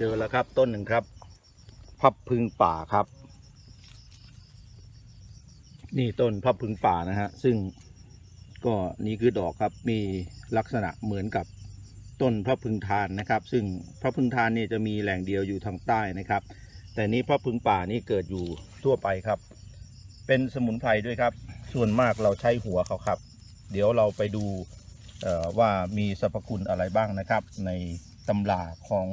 เจอแล้วครับต้นหนึ่งครับ พับพึงป่าครับ นี่ต้นพับพึงป่านะฮะ ซึ่งก็นี่คือดอกครับมีลักษณะเหมือนกับต้นพระพึงทานนะครับ ซึ่งพระพึงทานเนี่ยจะมีแหล่งเดียวอยู่ทางใต้นะครับ แต่นี้พระพึงป่านี่เกิดอยู่ทั่วไปครับ เป็นสมุนไพรด้วยครับ ส่วนมากเราใช้หัวเขาครับ เดี๋ยวเราไปดูว่ามีสรรพคุณอะไรบ้างนะครับ ในตำราของ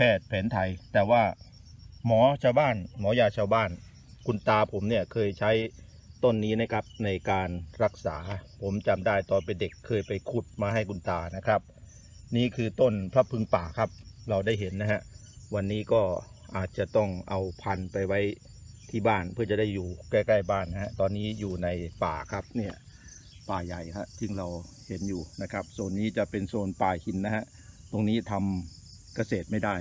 พทย์แผนไทย แต่ว่าหมอชาวบ้าน หมอยาชาวบ้าน คุณตาผมเนี่ยเคยใช้ต้นนี้นะครับในการรักษา ผมจำได้ตอนเป็นเด็กเคยไปขุดมาให้คุณตานะครับ นี่คือต้นพระพึงป่าครับ เราได้เห็นนะฮะวันนี้ก็อาจจะต้องเอาพันไปไว้ที่บ้านเพื่อจะได้อยู่ใกล้ ๆ บ้านนะฮะตอนนี้อยู่ในป่าครับเนี่ยป่าใหญ่ฮะที่เราเห็นอยู่นะครับโซนนี้จะเป็นโซนป่าหินนะฮะตรงนี้ทำเกษตรไม่ได้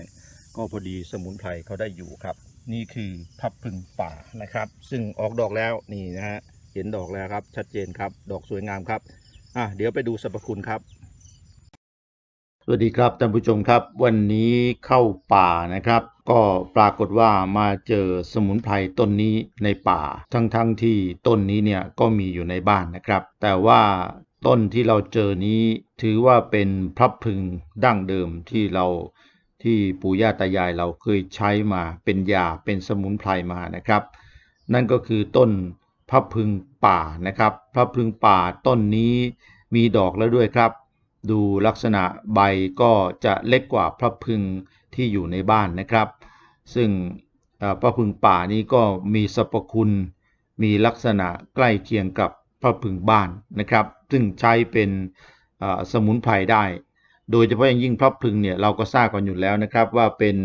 ก็พอดีสมุนไพรเขาได้อยู่ครับ นี่คือพับพึงป่านะครับ ซึ่งออกดอกแล้วนี่นะฮะเห็นดอกแล้วครับ ชัดเจนครับ ดอกสวยงามครับอะเดี๋ยวไปดูสรรพคุณครับ สวัสดีครับท่านผู้ชมครับ วันนี้เข้าป่านะครับ ก็ปรากฏว่ามาเจอสมุนไพรต้นนี้ในป่า ทั้งๆทที่ต้นนี้เนี่ยก็มีอยู่ในบ้านนะครับ แต่ว่าต้นที่เราเจอนี้ถือว่าเป็นพระพรึงดั้งเดิมที่เรา ที่ปู่ย่าตายายเราเคยใช้มาเป็นยาเป็นสมุนไพรมานะครับ นั่นก็คือต้นพระพึงป่านะครับ พระพึงป่าต้นนี้มีดอกแล้วด้วยครับ ดูลักษณะใบก็จะเล็กกว่าพระพึงที่อยู่ในบ้านนะครับ ซึ่งพระพึงป่านี้ก็มีสรรพคุณ มีลักษณะใกล้เคียงกับพระพึงบ้านนะครับ ซึ่งใช้เป็นสมุนไพรได้ โดยเฉพาะอย่างยิ่งพระพึงเนี่ยเราก็ทราบกันอยู่แล้วนะครับว่าเป็น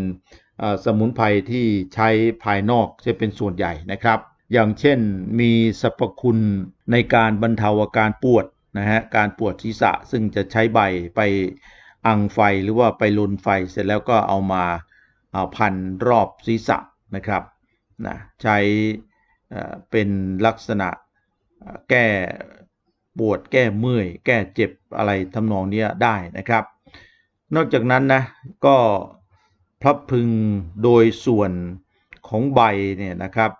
สมุนไพรที่ใช้ภายนอกจะเป็นส่วนใหญ่นะครับ อย่างเช่นมีสรรพคุณในการบรรเทาอาการปวดนะฮะการปวดศีรษะซึ่งจะใช้ใบไปอังไฟหรือว่าไปลนไฟเสร็จแล้วก็เอามาเอาพันรอบศีรษะนะครับนะใช้เป็นลักษณะแก้ปวดแก้เมื่อย แก้เจ็บอะไรทำนองเนี้ยได้นะครับ นอกจากนั้นนะก็พลับพึงโดยส่วนของใบเนี่ยนะครับ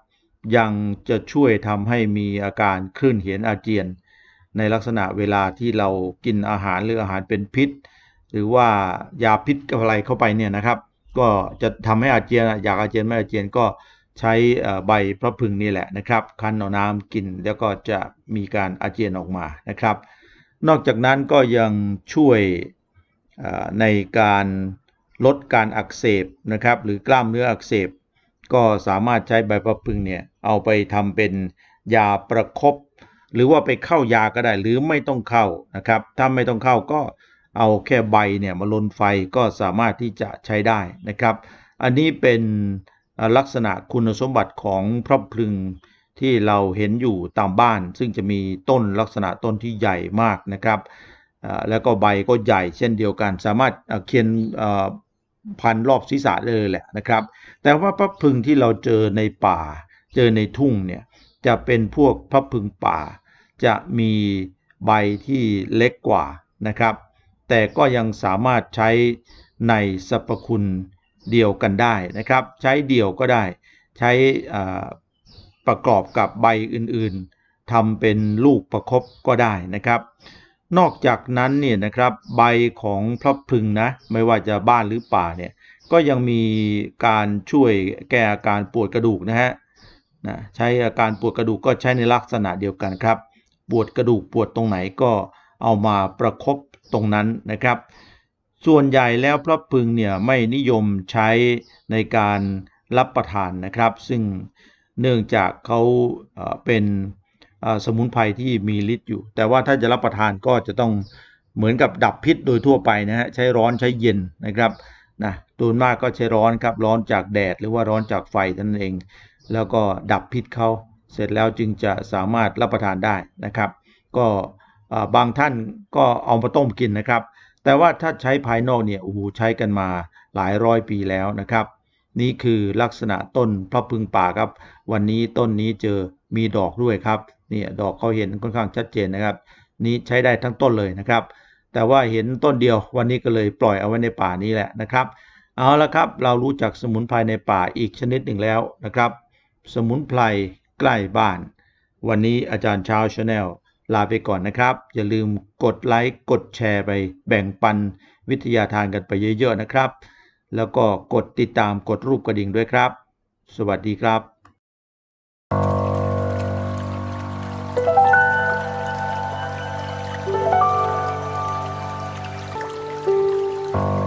ยังจะช่วยทำให้มีอาการคลื่นเหียนอาเจียน ในลักษณะเวลาที่เรากินอาหารหรืออาหารเป็นพิษ หรือว่ายาพิษอะไรเข้าไปเนี่ยนะครับ ก็จะทำให้อาเจียนอยากอาเจียนไม่อาเจียนก็ใช้ใบพระพึงนี่แหละนะครับ คั้นเอาน้ำกินแล้วก็จะมีการอาเจียนออกมานะครับ นอกจากนั้นก็ยังช่วย ในการลดการอักเสบนะครับหรือกล้ามเนื้ออักเสบ ก็สามารถใช้ใบพระพรึงเนี่ยเอาไปทำเป็นยาประคบหรือว่าไปเข้ายาก็ได้หรือไม่ต้องเข้านะครับ ถ้าไม่ต้องเข้าก็เอาแค่ใบเนี่ยมาลนไฟก็สามารถที่จะใช้ได้นะครับ อันนี้เป็นลักษณะคุณสมบัติของพระพลึงที่เราเห็นอยู่ตามบ้าน ซึ่งจะมีต้นลักษณะต้นที่ใหญ่มากนะครับ แล้วก็ใบก็ใหญ่เช่นเดียวกัน สามารถเอ่อเคียนพันรอบศีรษะได้เลยแหละนะครับ แต่ว่าพระพลึงที่เราเจอในป่า เจอในทุ่งเนี่ยจะเป็นพวกพระพลึงป่า จะมีใบที่เล็กกว่านะครับ แต่ก็ยังสามารถใช้ในสรรพคุณเดียวกันได้นะครับ ใช้เดี่ยวก็ได้ ใช้ประกอบกับใบอื่นๆทำเป็นลูกประคบก็ได้นะครับ นอกจากนั้นเนี่ยนะครับใบของพระพึงนะไม่ว่าจะบ้านหรือป่าเนี่ยก็ยังมีการช่วยแก้อาการปวดกระดูกนะฮะนะใช้อาการปวดกระดูกก็ใช้ในลักษณะเดียวกันครับ ปวดกระดูกปวดตรงไหนก็เอามาประคบตรงนั้นนะครับ ส่วนใหญ่แล้วพระพึงเนี่ยไม่นิยมใช้ในการรับประทานนะครับ ซึ่งเนื่องจากเขาเป็น สมุนไพรที่มีฤทธิ์อยู่ แต่ว่าถ้าจะรับประทานก็จะต้องเหมือนกับดับพิษโดยทั่วไปนะฮะใช้ร้อนใช้เย็นนะครับนะโดยมากก็ใช้ร้อนครับร้อนจากแดดหรือว่าร้อนจากไฟนั้นเอง แล้วก็ดับพิษเขาเสร็จแล้วจึงจะสามารถรับประทานได้นะครับ ก็บางท่านก็เอามาต้มกินนะครับ แต่ว่าถ้าใช้ภายนอกเนี่ยโอ้โหใช้กันมาหลายร้อยปีแล้วนะครับ นี่คือลักษณะต้นพระพึงป่าครับ วันนี้ต้นนี้เจอมีดอกด้วยครับนี่ดอกเขาเห็นค่อนข้างชัดเจนนะครับ นี้ใช้ได้ทั้งต้นเลยนะครับ แต่ว่าเห็นต้นเดียววันนี้ก็เลยปล่อยเอาไว้ในป่านี้แหละนะครับ เอาละครับเรารู้จักสมุนไพรในป่าอีกชนิดหนึ่งแล้วนะครับ สมุนไพรใกล้บ้าน วันนี้อาจารย์ช้าชาแนลลาไปก่อนนะครับ อย่าลืมกดไลค์กดแชร์ไปแบ่งปันวิทยาทานกันไปเยอะๆนะครับ แล้วก็กดติดตามกดรูปกระดิ่งด้วยครับ สวัสดีครับ Bye.